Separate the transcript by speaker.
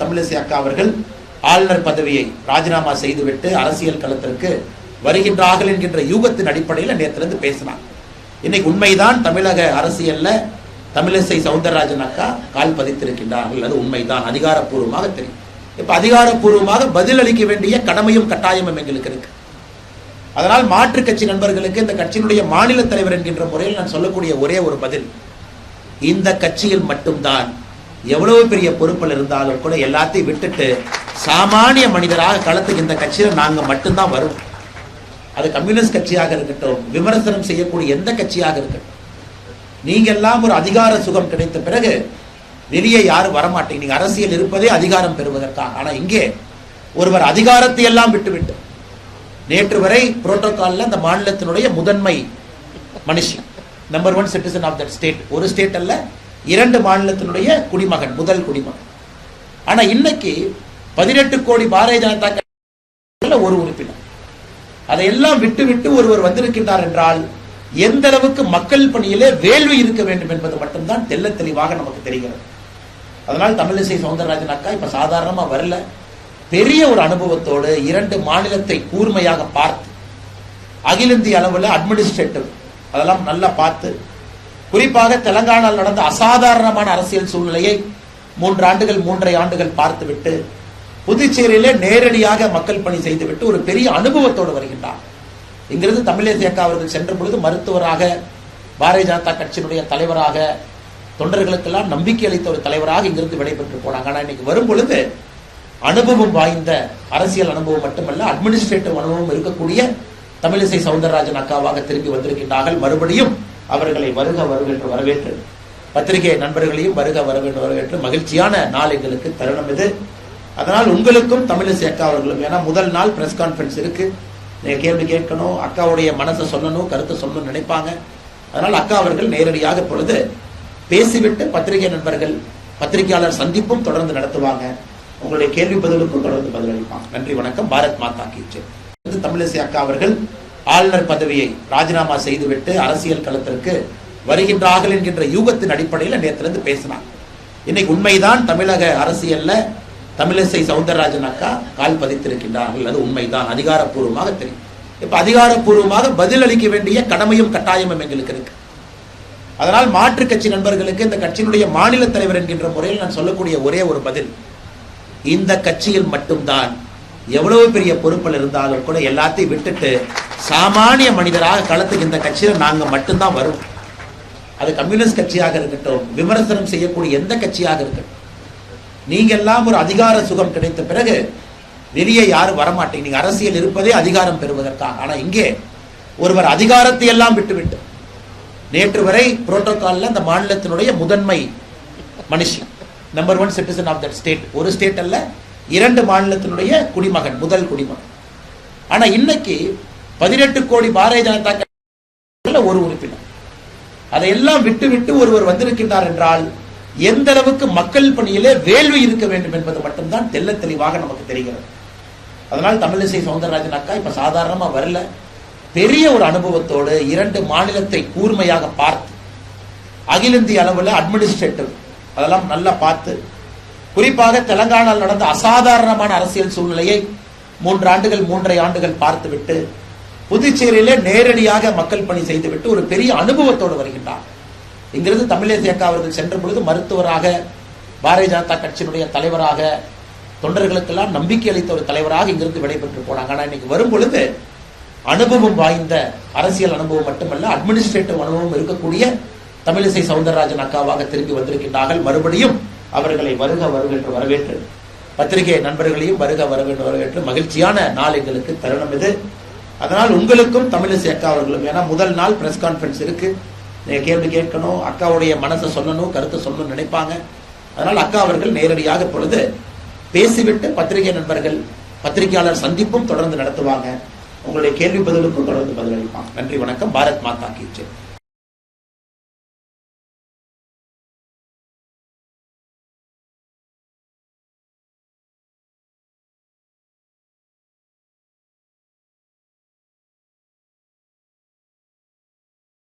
Speaker 1: தமிழிசை அக்கா அவர்கள் ஆளுநர் பதவியை ராஜினாமா செய்துவிட்டு அரசியல் களத்திற்கு வருகின்றார்கள் என்கின்ற யூகத்தின் அடிப்படையில் நேற்றிலிருந்து பேசினாங்க. இன்னைக்கு உண்மைதான் தமிழக அரசியல்ல தமிழிசை சவுந்தரராஜன் அக்கா கால் பதித்திருக்கின்றார்கள். அது உண்மைதான் அதிகாரப்பூர்வமாக தெரியும். இப்ப அதிகாரப்பூர்வமாக பதில் அளிக்க வேண்டிய கடமையும் கட்டாயமும் எங்களுக்கு இருக்கு. அதனால் மாற்றுக் கட்சி நண்பர்களுக்கு இந்த கட்சியினுடைய மாநில தலைவர் என்கின்ற முறையில் நான் சொல்லக்கூடிய ஒரே ஒரு பதில் இந்த கட்சியில் மட்டும்தான் எவ்வளவு பெரிய பொறுப்பில் இருந்தாலும் கூட எல்லாத்தையும் விட்டுட்டு சாமானிய மனிதராக களத்துக்கு இந்த கட்சியில் நாங்கள் மட்டும்தான் வருவோம். அது கம்யூனிஸ்ட் கட்சியாக இருக்கட்டும் விமர்சனம் செய்யக்கூடிய எந்த கட்சியாக இருக்கட்டும். நீங்கள் எல்லாம் ஒரு அதிகார சுகம் கிடைத்த பிறகு வெளியே யாரும் வரமாட்டீங்க. நீங்க அரசியல் இருப்பதே அதிகாரம் பெறுவதற்காக. ஆனால் இங்கே ஒருவர் அதிகாரத்தை எல்லாம் விட்டுவிட்டு நேற்று வரை புரோட்டோகாலில் அந்த மாநிலத்தினுடைய முதன்மை மனுஷன் number one citizen of that state ஒரு ஸ்டேட் அல்ல இரண்டு மாநிலத்தினுடைய குடிமகன் முதல் குடிமகன். ஆனா இன்னைக்கு பதினெட்டு கோடி பாரதிய ஜனதா ஒரு உறுப்பினர். அதையெல்லாம் விட்டு விட்டு ஒருவர் வந்திருக்கின்றார் என்றால் எந்த அளவுக்கு மக்கள் பணியிலே வேள்வி இருக்க வேண்டும் என்பது மட்டும்தான் தெல்ல தெளிவாக நமக்கு தெரிகிறது. அதனால் தமிழிசை சவுந்தரராஜன் அக்கா இப்ப சாதாரணமா வரல. பெரிய ஒரு அனுபவத்தோடு இரண்டு மாநிலத்தை கூர்மையாக பார்த்து அகில இந்திய அளவில் அட்மினிஸ்ட்ரேட்டிவ் அதெல்லாம் நல்லா பார்த்து குறிப்பாக தெலங்கானாவில் நடந்த அசாதாரணமான அரசியல் சூழ்நிலையை மூன்று ஆண்டுகள் மூன்றரை ஆண்டுகள் பார்த்துவிட்டு புதுச்சேரியிலே நேரடியாக மக்கள் பணி செய்துவிட்டு ஒரு பெரிய அனுபவத்தோடு வருகின்றார். இங்கிருந்து தமிழேசி அக்கா அவர்கள் சென்ற பொழுது மருத்துவராக பாரதிய ஜனதா கட்சியினுடைய தலைவராக தொண்டர்களுக்கெல்லாம் நம்பிக்கை அளித்த ஒரு தலைவராக இங்கிருந்து விடைபெற்று போனாங்க. ஆனால் இன்னைக்கு வரும் பொழுது அனுபவம் வாய்ந்த அரசியல் அனுபவம் மட்டுமல்ல அட்மினிஸ்ட்ரேட்டிவ் அனுபவம் இருக்கக்கூடிய தமிழிசை சவுந்தரராஜன் அக்காவாக திரும்பி வந்திருக்கின்றார்கள். மறுபடியும் அவர்களை வருக வருகின்ற வரவேற்று பத்திரிகை நண்பர்களையும் வருக வரவேற்று வரவேற்று மகிழ்ச்சியான நாள் எங்களுக்கு தருணம் இது. அதனால் உங்களுக்கும் தமிழிசை அக்கா அவர்களும் ஏன்னா முதல் நாள் பிரஸ் கான்ஃபரன்ஸ் இருக்கு. நீங்க கேள்வி கேட்கணும் அக்காவுடைய மனசை சொல்லணும் கருத்தை சொல்லணும்னு நினைப்பாங்க. அதனால் அக்கா அவர்கள் நேரடியாக பொழுது பேசிவிட்டு பத்திரிகை நண்பர்கள் பத்திரிகையாளர் சந்திப்பும் தொடர்ந்து நடத்துவாங்க. உங்களுடைய கேள்வி பதிலுக்கும் தொடர்ந்து பதிலளிப்பாங்க. நன்றி வணக்கம். பாரத் மாதா கீச்சு தமிழிசை அக்கா அவர்கள் ஆளுநர் பதவியை ராஜினாமா செய்துவிட்டு அரசியல் களத்திற்கு வருகின்றார்கள் என்கின்ற யூகத்தின் அடிப்படையில் நேற்றிலிருந்து பேசினாங்க. இன்னைக்கு உண்மைதான் தமிழக அரசியல்ல தமிழிசை சவுந்தரராஜன் அக்கா கால் பதித்திருக்கின்றார்கள். அது உண்மைதான். அதிகாரப்பூர்வமாக தெரியும். இப்ப அதிகாரப்பூர்வமாக பதில் அளிக்க வேண்டிய கடமையும் கட்டாயமும் எங்களுக்கு இருக்கு. அதனால் மாற்று கட்சி நண்பர்களுக்கு இந்த கட்சியினுடைய மாநில தலைவர் என்கின்ற முறையில் நான் சொல்லக்கூடிய ஒரே ஒரு பதில். இந்த கட்சியில் மட்டும்தான் எவ்வளவு பெரிய பொறுப்பில் இருந்தாலும் கூட எல்லாத்தையும் விட்டுட்டு சாமானிய மனிதராக களத்துக்கு இந்த கட்சியில் நாங்கள் மட்டும்தான் வருவோம் அது கம்யூனிஸ்ட் கட்சியாக இருக்கட்டும் விமர்சனம் செய்யக்கூடிய எந்த கட்சியாக இருக்கட்டும். நீங்க எல்லாம் ஒரு அதிகார சுகம் கிடைத்த பிறகு வெளியே யாரும் வரமாட்டீங்க. நீங்க அரசியல் இருப்பதே அதிகாரம் பெறுவதற்காக. ஆனால் இங்கே ஒருவர் அதிகாரத்தை எல்லாம் விட்டுவிட்டு நேற்று வரை புரோட்டோகால்ல அந்த மாநிலத்தினுடைய முதன்மை மனுஷன் number one citizen of that state ஒரு ஸ்டேட் அல்ல இரண்டு மாநிலத்தினுடைய குடிமகன் முதல் குடிமகன். ஆனா இன்னைக்கு பதினெட்டு கோடி பாரதிய ஜனதா ஒரு உறுப்பினர். அதையெல்லாம் விட்டு விட்டு ஒருவர் வந்திருக்கின்றார் என்றால் எந்த அளவுக்கு மக்கள் பணியிலே வேள்வி இருக்க வேண்டும் என்பது மட்டும்தான் தெல்ல தெளிவாக நமக்கு தெரிகிறது. அதனால் தமிழிசை சவுந்தரராஜன் அக்கா இப்ப சாதாரணமா வரல. பெரிய ஒரு அனுபவத்தோடு இரண்டு மாநிலத்தை கூர்மையாக பார்த்து அகில இந்திய அளவில் அட்மினிஸ்ட்ரேட்டிவ் அதெல்லாம் நல்லா பார்த்து குறிப்பாக தெலங்கானாவில் நடந்த அசாதாரணமான அரசியல் சூழ்நிலையை மூன்று ஆண்டுகள் மூன்றரை ஆண்டுகள் பார்த்துவிட்டு புதுச்சேரியிலே நேரடியாக மக்கள் பணி செய்துவிட்டு ஒரு பெரிய அனுபவத்தோடு வருகின்றார். இங்கிருந்து தமிழேசி அக்கா அவர்கள் சென்ற பொழுது மருத்துவராக பாரதிய ஜனதா கட்சியினுடைய தலைவராக தொண்டர்களுக்கெல்லாம் நம்பிக்கை அளித்த ஒரு தலைவராக இங்கிருந்து விடைபெற்று போனாங்க. ஆனால் இன்னைக்கு வரும் பொழுது அனுபவம் வாய்ந்த அரசியல் அனுபவம் மட்டுமல்ல அட்மினிஸ்ட்ரேட்டிவ் அனுபவம் இருக்கக்கூடிய தமிழிசை சவுந்தரராஜன் அக்காவாக திரும்பி வந்திருக்கின்றார்கள். மறுபடியும் அவர்களை வருக வருகின்ற வரவேற்று பத்திரிகை நண்பர்களையும் வருக வருக வரவேற்று மகிழ்ச்சியான நாள் எங்களுக்கு தருணம் இது. அதனால் உங்களுக்கும் தமிழிசை அக்கா அவர்களும் ஏன்னா முதல் நாள் பிரஸ் கான்ஃபரன்ஸ் இருக்கு. நீங்க கேள்வி கேட்கணும் அக்காவுடைய மனசை சொல்லணும் கருத்தை சொல்லணும்னு நினைப்பாங்க. அதனால் அக்கா அவர்கள் நேரடியாக பொழுது பேசிவிட்டு பத்திரிகை நண்பர்கள் பத்திரிகையாளர் சந்திப்பும் தொடர்ந்து நடத்துவாங்க. உங்களுடைய கேள்வி பதிலுக்கும் தொடர்ந்து பதிலளிப்பாங்க. நன்றி வணக்கம். பாரத் மாதா கீச்சு